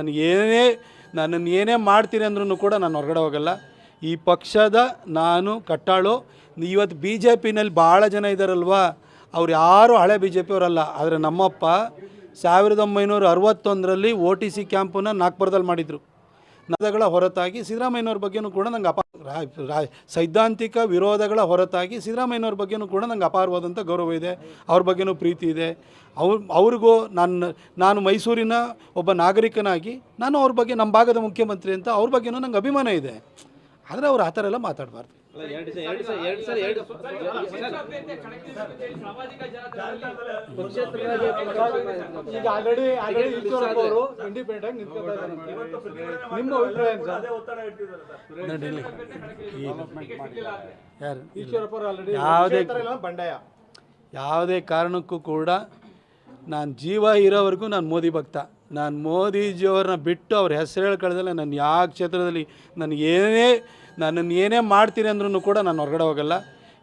ನಾನು ಏನೇ ನನ್ನನ್ನು ಏನೇ ಮಾಡ್ತೀನಿ ಅಂದ್ರೂ ಕೂಡ ನಾನು ಹೊರಗಡೆ ಹೋಗಲ್ಲ. ಈ ಪಕ್ಷದ ನಾನು, ಕಟ್ಟಾಳು ಇವತ್ತು ಬಿ ಜೆ ಪಿನಲ್ಲಿ ಭಾಳ ಜನ ಇದ್ದಾರಲ್ವ ಅವ್ರು ಯಾರು ಹಳೆ ಬಿ ಜೆ ಪಿಯವರಲ್ಲ ಆದರೆ ನಮ್ಮಪ್ಪ ಸಾವಿರದ ಒಂಬೈನೂರ ಅರವತ್ತೊಂದರಲ್ಲಿ ಓ ಟಿ ಸಿ ಕ್ಯಾಂಪನ್ನು ನಾಗ್ಪುರದಲ್ಲಿ ಮಾಡಿದರು. ನದಗಳ ಹೊರತಾಗಿ ಸಿದ್ದರಾಮಯ್ಯನವ್ರ ಬಗ್ಗೆನೂ ಕೂಡ ನಂಗೆ ಅಪ ಸೈದ್ಧಾಂತಿಕ ವಿರೋಧಗಳ ಹೊರತಾಗಿ ಸಿದ್ದರಾಮಯ್ಯನವ್ರ ಬಗ್ಗೆನೂ ಕೂಡ ನಂಗೆ ಅಪಾರವಾದಂಥ ಗೌರವ ಇದೆ. ಅವ್ರ ಬಗ್ಗೆನೂ ಪ್ರೀತಿ ಇದೆ. ಅವ್ರ, ಅವ್ರಿಗೂ ನಾನು ನಾನು ಮೈಸೂರಿನ ಒಬ್ಬ ನಾಗರಿಕನಾಗಿ ನಾನು ಅವ್ರ ಬಗ್ಗೆ ನಮ್ಮ ಭಾಗದ ಮುಖ್ಯಮಂತ್ರಿ ಅಂತ ಅವ್ರ ಬಗ್ಗೆನೂ ನಂಗೆ ಅಭಿಮಾನ ಇದೆ. ಆದರೆ ಅವ್ರು ಆ ಥರ ಎಲ್ಲ ಮಾತಾಡಬಾರ್ದು. ಎರಡು ಸಲ ಎರಡು ಸಲ ಎರಡು ಸಲ ಎರಡು ಈಗ ಆಲ್ರೆಡಿ ಆಲ್ರೆಡಿ ಈಶ್ವರಪ್ಪ ಅವರು ಇಂಡಿಪೆಂಡೆಂಟ್ ಆಗಿ ನಿಂತ್ಕೊತಾ ಇದ್ದಾರೆ. ನಿಮ್ಮ ಅಭಿಪ್ರಾಯ ಯಾರು? ಈಶ್ವರಪ್ಪ ಆಲ್ರೆಡಿ ಯಾವುದೇ ಬಂಡಾಯ. ಯಾವುದೇ ಕಾರಣಕ್ಕೂ ಕೂಡ ನಾನು ಜೀವ ಇರೋವರೆಗೂ ನಾನು ಮೋದಿ ಭಕ್ತ. ನಾನು ಮೋದಿಜಿಯವ್ರನ್ನ ಬಿಟ್ಟು ಅವ್ರ ಹೆಸರು ಹೇಳ್ಕೊಳ್ಳೋದಲ್ಲ ನಾನು ಯಾವ ಕ್ಷೇತ್ರದಲ್ಲಿ ಏನೇ ನನ್ನನ್ನು ಏನೇ ಮಾಡ್ತೀನಿ ಅಂದ್ರೂ ಕೂಡ ನಾನು ಹೊರಗಡೆ ಹೋಗಲ್ಲ.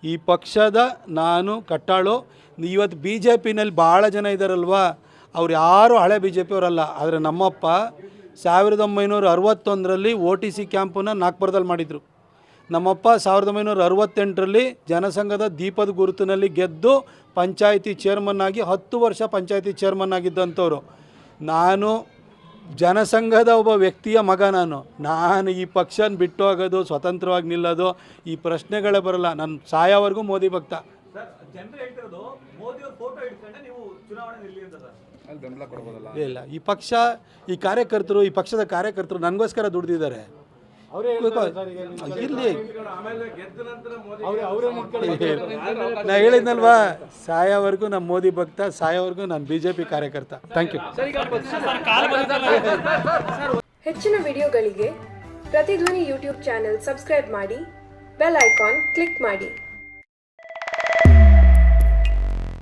ಈ ಪಕ್ಷದ ನಾನು, ಕಟ್ಟಾಳು ಇವತ್ತು ಬಿ ಜೆ ಪಿನಲ್ಲಿ ಭಾಳ ಜನ ಇದ್ದಾರಲ್ವ ಅವ್ರು ಯಾರು ಹಳೆ ಬಿ ಜೆ ಪಿಯವರಲ್ಲ ಆದರೆ ನಮ್ಮಪ್ಪ ಸಾವಿರದ ಒಂಬೈನೂರ ಅರವತ್ತೊಂದರಲ್ಲಿ ಓ ಟಿ ಸಿ ಕ್ಯಾಂಪನ್ನು ನಾಗ್ಪುರದಲ್ಲಿ ಮಾಡಿದರು. ನಮ್ಮಪ್ಪ ಸಾವಿರದ ಒಂಬೈನೂರ ಅರವತ್ತೆಂಟರಲ್ಲಿ ಜನಸಂಘದ ದೀಪದ ಗುರುತಿನಲ್ಲಿ ಗೆದ್ದು ಪಂಚಾಯಿತಿ ಚೇರ್ಮನ್ ಆಗಿ ಹತ್ತು ವರ್ಷ ಪಂಚಾಯಿತಿ ಚೇರ್ಮನ್ ಆಗಿದ್ದಂಥವ್ರು. ನಾನು ಜನಸಂಘದ ಒಬ್ಬ ವ್ಯಕ್ತಿಯ ಮಗ ನಾನು. ನಾನು ಈ ಪಕ್ಷನ ಬಿಟ್ಟು ಹೋಗೋದು ಸ್ವತಂತ್ರವಾಗಿ ನಿಲ್ಲೋದು ಈ ಪ್ರಶ್ನೆಗಳೇ ಬರಲ್ಲ. ನನ್ನ ಸಾಯೋವರೆಗೂ ಮೋದಿ ಭಕ್ತ. ಜನರು ಹೇಳ್ತಿರೋದು ಮೋದಿ ಅವ್ರ ಫೋಟೋ ಇಟ್ಕೊಂಡೆ ನೀವು ಚುನಾವಣೆ ನಿಲ್ಲಿ ಅಂತ ಸರ್. ಇಲ್ಲ. ಈ ಪಕ್ಷ ಈ ಕಾರ್ಯಕರ್ತರು ಈ ಪಕ್ಷದ ಕಾರ್ಯಕರ್ತರು ನನಗೋಸ್ಕರ ದುಡ್ದಿದ್ದಾರೆ. ಇರಲಿ ನಾ ಹೇಳಿದ್ನಲ್ವಾ ಸಾಯೋವರೆಗೂ ನಮ್ಮ ಮೋದಿ ಭಕ್ತ ಸಾಯೋವರೆಗೂ ನಾನು ಬಿ ಜೆ ಪಿ ಕಾರ್ಯಕರ್ತ ಥ್ಯಾಂಕ್ ಯು ಹೆಚ್ಚಿನ ವಿಡಿಯೋಗಳಿಗೆ ಪ್ರತಿಧ್ವನಿ ಯೂಟ್ಯೂಬ್ ಚಾನೆಲ್ ಸಬ್ಸ್ಕ್ರೈಬ್ ಮಾಡಿ ಬೆಲ್ ಐಕಾನ್ ಕ್ಲಿಕ್ ಮಾಡಿ.